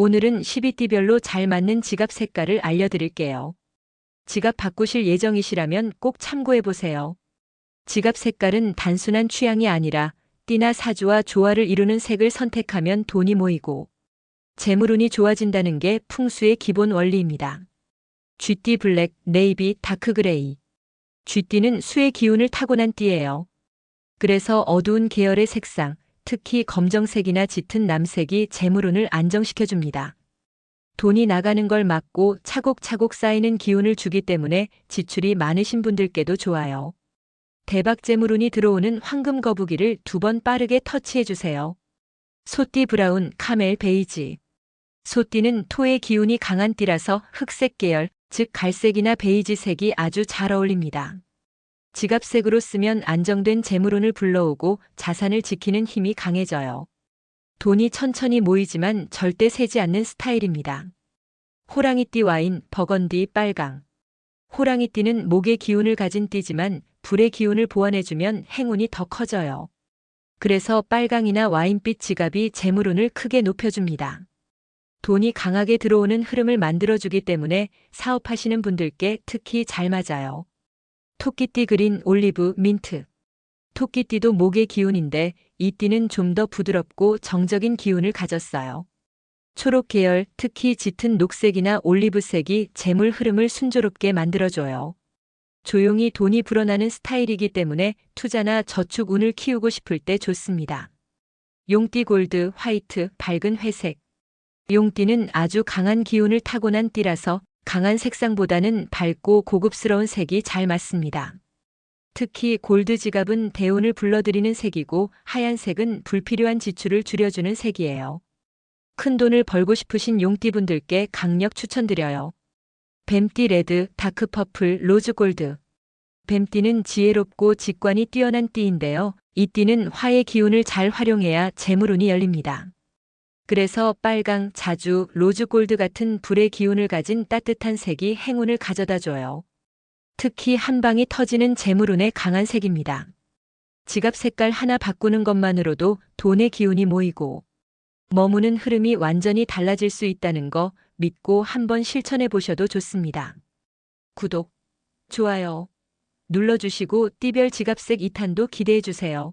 오늘은 12띠별로 잘 맞는 지갑 색깔을 알려드릴게요. 지갑 바꾸실 예정이시라면 꼭 참고해보세요. 지갑 색깔은 단순한 취향이 아니라 띠나 사주와 조화를 이루는 색을 선택하면 돈이 모이고 재물운이 좋아진다는 게 풍수의 기본 원리입니다. 쥐띠 블랙, 네이비, 다크 그레이. 쥐띠는 수의 기운을 타고난 띠예요. 그래서 어두운 계열의 색상, 특히 검정색이나 짙은 남색이 재물운을 안정시켜줍니다. 돈이 나가는 걸 막고 차곡차곡 쌓이는 기운을 주기 때문에 지출이 많으신 분들께도 좋아요. 대박 재물운이 들어오는 황금 거북이를 두 번 빠르게 터치해주세요. 소띠 브라운, 카멜 베이지. 소띠는 토의 기운이 강한 띠라서 흑색 계열, 즉 갈색이나 베이지색이 아주 잘 어울립니다. 지갑색으로 쓰면 안정된 재물운을 불러오고 자산을 지키는 힘이 강해져요. 돈이 천천히 모이지만 절대 새지 않는 스타일입니다. 호랑이띠 와인, 버건디, 빨강. 호랑이띠는 목의 기운을 가진 띠지만 불의 기운을 보완해주면 행운이 더 커져요. 그래서 빨강이나 와인빛 지갑이 재물운을 크게 높여줍니다. 돈이 강하게 들어오는 흐름을 만들어주기 때문에 사업하시는 분들께 특히 잘 맞아요. 토끼띠 그린, 올리브, 민트. 토끼띠도 목의 기운인데 이 띠는 좀 더 부드럽고 정적인 기운을 가졌어요. 초록 계열, 특히 짙은 녹색이나 올리브색이 재물 흐름을 순조롭게 만들어줘요. 조용히 돈이 불어나는 스타일이기 때문에 투자나 저축 운을 키우고 싶을 때 좋습니다. 용띠 골드, 화이트, 밝은 회색. 용띠는 아주 강한 기운을 타고난 띠라서 강한 색상보다는 밝고 고급스러운 색이 잘 맞습니다. 특히 골드 지갑은 대운을 불러들이는 색이고 하얀색은 불필요한 지출을 줄여주는 색이에요. 큰 돈을 벌고 싶으신 용띠분들께 강력 추천드려요. 뱀띠 레드, 다크 퍼플, 로즈 골드. 뱀띠는 지혜롭고 직관이 뛰어난 띠인데요. 이 띠는 화의 기운을 잘 활용해야 재물운이 열립니다. 그래서 빨강, 자주, 로즈 골드 같은 불의 기운을 가진 따뜻한 색이 행운을 가져다 줘요. 특히 한 방이 터지는 재물운의 강한 색입니다. 지갑 색깔 하나 바꾸는 것만으로도 돈의 기운이 모이고 머무는 흐름이 완전히 달라질 수 있다는 거 믿고 한번 실천해 보셔도 좋습니다. 구독, 좋아요 눌러주시고 띠별 지갑색 2탄도 기대해 주세요.